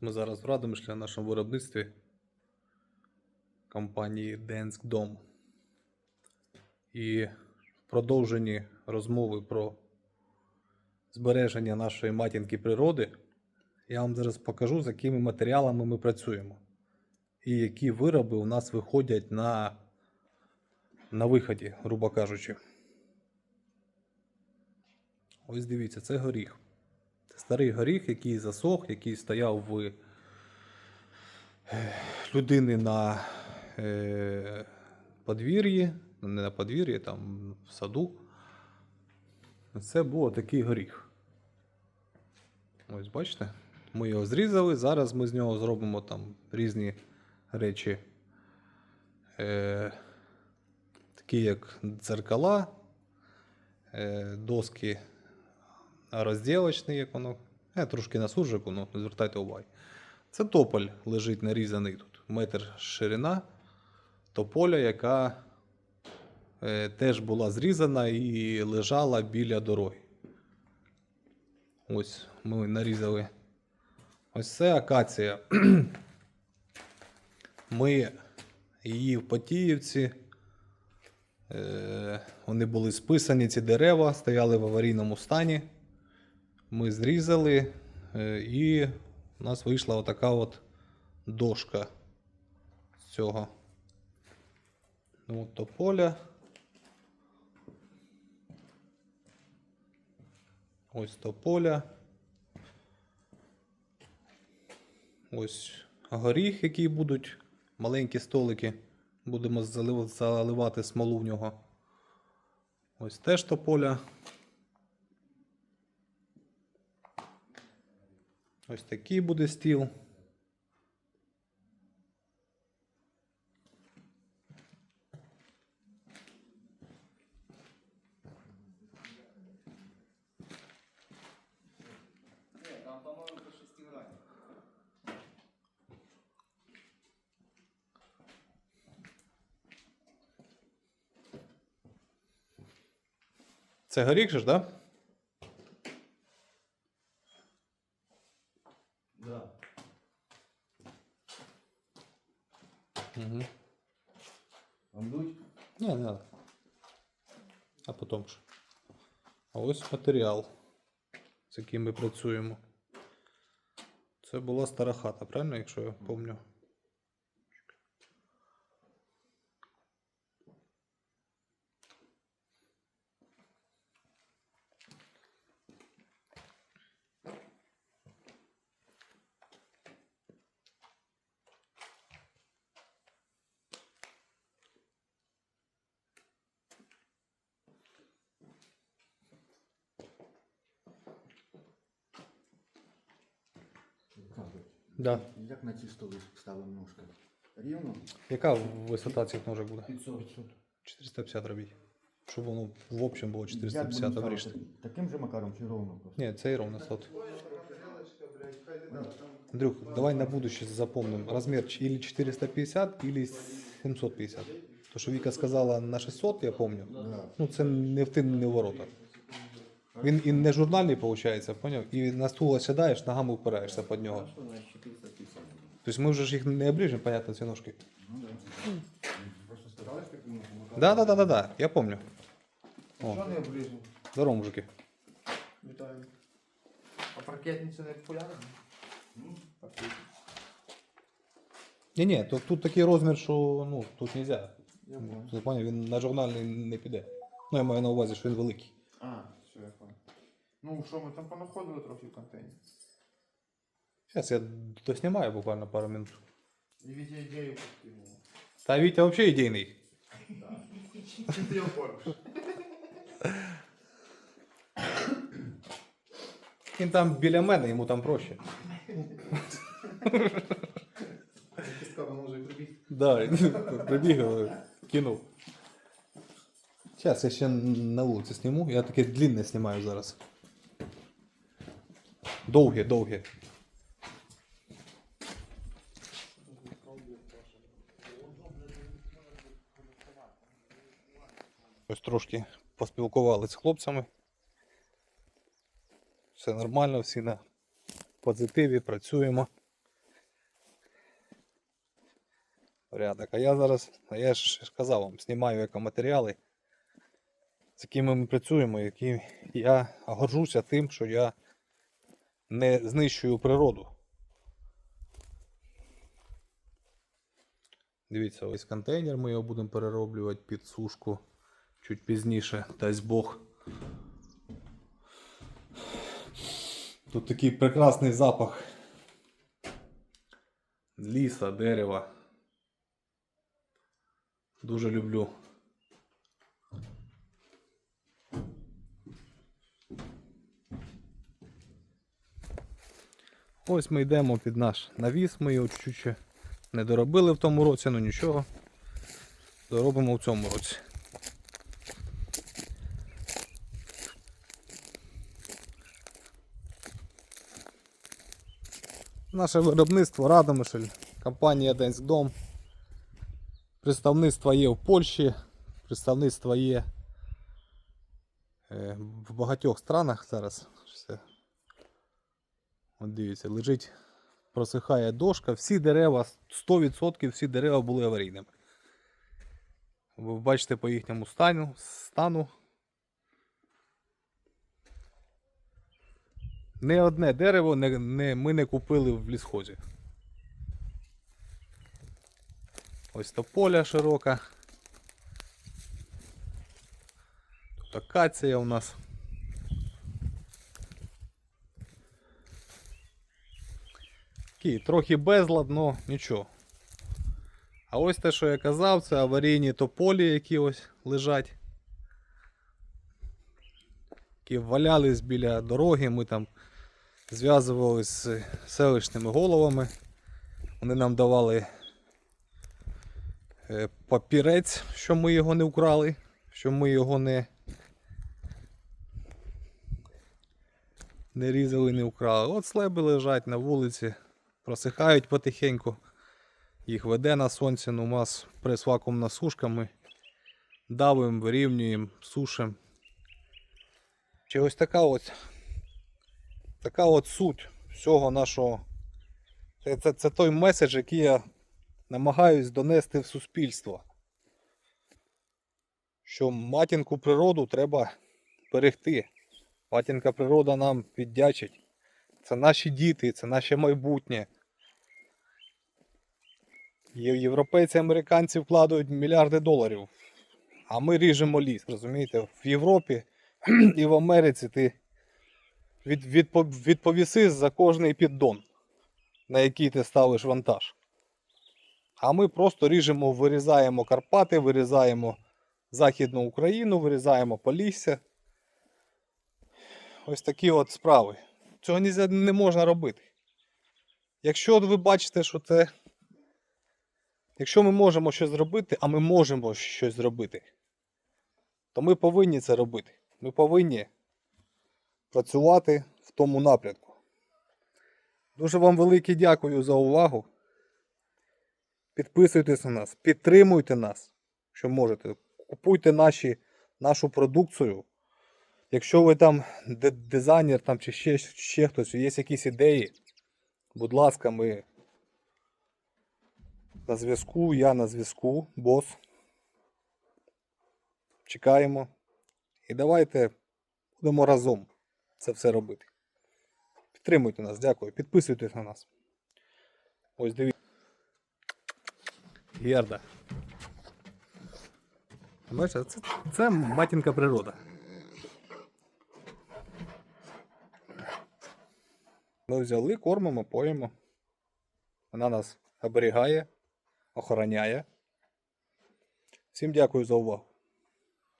Ми зараз в Радомишлі на нашому виробництві компанії Денскдом. І в продовженні розмови про збереження нашої матінки природи, я вам зараз покажу, з якими матеріалами ми працюємо. І які вироби у нас виходять на, на виході, грубо кажучи. Ось дивіться, це горіх. Старий горіх, який засох, який стояв в е, людини на е, подвір'ї, не на подвір'ї, там в саду. Це був такий горіх. Ось бачите? Ми його зрізали. Зараз ми з нього зробимо там різні речі. Е, такі як дзеркала, доски розділочний, як воно. Я трошки на суржику, ну не звертайте уваги. Це тополь лежить нарізаний тут. Метр ширина тополя, яка е, теж була зрізана і лежала біля дороги. Ось ми нарізали. Ось це акація. Ми її в Потіївці. Е, вони були списані, ці дерева, стояли в аварійному стані. Ми зрізали, е, і у нас вийшла отака от дошка з цього. Ну, От тополя. Ось тополя. Ось горіх, який будуть маленькі столики. Будемо залив- заливати смолу в нього. Ось теж тополя. Ось такий буде стіл. Ні, там, по-моєму, по 6 градусів. Це горіх же ж, так? Да? Да. Угу. Вам дуть? Не, не надо. А потім що. А ось матеріал, з яким ми працюємо. Це була стара хата, правильно, якщо я пам'ятаю? Да. Як на ці столи ставимо ножки? Рівно? Яка висота цих ножок буде? 500. 450 робіть. Щоб воно в общем було Як 450 будемо обріжте. Таким же макаром чи ровно просто? Ні, це і ровно 100. Андрюх, давай на будущее запомним. Размер или 450, или 750. То, що Віка сказала на 600, я помню. Да. Ну, це не в тин, не в ворота. Він і не журнальний, виходить, поняв? І на стул сідаєш, ногами впираєшся під нього. Що значить 450? Тобто ми вже ж їх не обріжемо, понятно, ці ножки. Ну да. Просто старались так ну. Да, да, да, да, да, я помню. О, Що не обріжемо? здорово, мужики. Вітаю. А паркетниця не популярна? Паркетниця. Ні, ні, тут, тут такий розмір, що ну, тут не можна. Я понял. Він на журнальний не піде. Ну, я маю на увазі, що він великий. А. Ну, що ми там понаходили трохи в контейнері. Зараз я доснімаю буквально пару минут. І від ідею підкинули. Та Вітя взагалі ідейний. Чим ти його кормиш? Він там біля мене, йому там проще. Кістка може прибігти. Да, прибігав, кинув. Зараз я ще на вулиці зніму. Я таке длинне знімаю зараз. Довге, довге. Ось трошки поспілкувалися з хлопцями. Все нормально, всі на позитиві, працюємо. порядок. А я зараз, а я ж казав вам, знімаю екоматеріали, з якими ми працюємо, які я горжуся тим, що я не знищую природу. Дивіться, ось контейнер, ми його будемо перероблювати під сушку чуть пізніше, дасть Бог. Тут такий прекрасний запах ліса, дерева. Дуже люблю. Ось ми йдемо під наш навіс, ми його чуть-чуть не доробили в тому році, ну нічого. Доробимо в цьому році. Наше виробництво Радомишль, компанія Денськдом. Представництво є в Польщі, представництво є е, в багатьох странах зараз. От дивіться, лежить, просихає дошка. Всі дерева, 100% всі дерева були аварійними. Ви бачите по їхньому стану, стану. Не одне дерево не, не, ми не купили в лісхозі. Ось тополя широка. Тут акація у нас. Такий трохи безлад, но нічого. А ось те, що я казав, це аварійні тополі, які ось лежать. Які валялись біля дороги, ми там зв'язувалися з селищними головами. Вони нам давали е, папірець, що ми його не вкрали, що ми його не, не різали, не вкрали. От слеби лежать на вулиці, просихають потихеньку. Їх веде на сонці, ну у нас прес-вакуумна сушка, ми давимо, вирівнюємо, сушимо. Чи ось така от така от суть всього нашого. Це, це, це той меседж, який я намагаюсь донести в суспільство. Що матінку природу треба берегти. Матінка природа нам віддячить. Це наші діти, це наше майбутнє. Європейці, американці вкладають мільярди доларів. А ми ріжемо ліс, розумієте? В Європі і в Америці ти від, відпо, відповіси за кожний піддон, на який ти ставиш вантаж. А ми просто ріжемо, вирізаємо Карпати, вирізаємо Західну Україну, вирізаємо Полісся. Ось такі от справи. Цього не можна робити. Якщо ви бачите, що це. Якщо ми можемо щось зробити, а ми можемо щось зробити, то ми повинні це робити. Ми повинні працювати в тому напрямку. Дуже вам велике дякую за увагу. Підписуйтесь на нас, підтримуйте нас, що можете. Купуйте наші, нашу продукцію. Якщо ви там дизайнер там, чи ще, ще хтось, є якісь ідеї, будь ласка, ми на зв'язку, я на зв'язку, бос. Чекаємо. І давайте будемо разом це все робити. Підтримуйте нас, дякую. Підписуйтесь на нас. Ось дивіться. Герда. Бачите, це, це матінка природа. Ми взяли, кормимо, поїмо. Вона нас оберігає, охороняє. Всім дякую за увагу.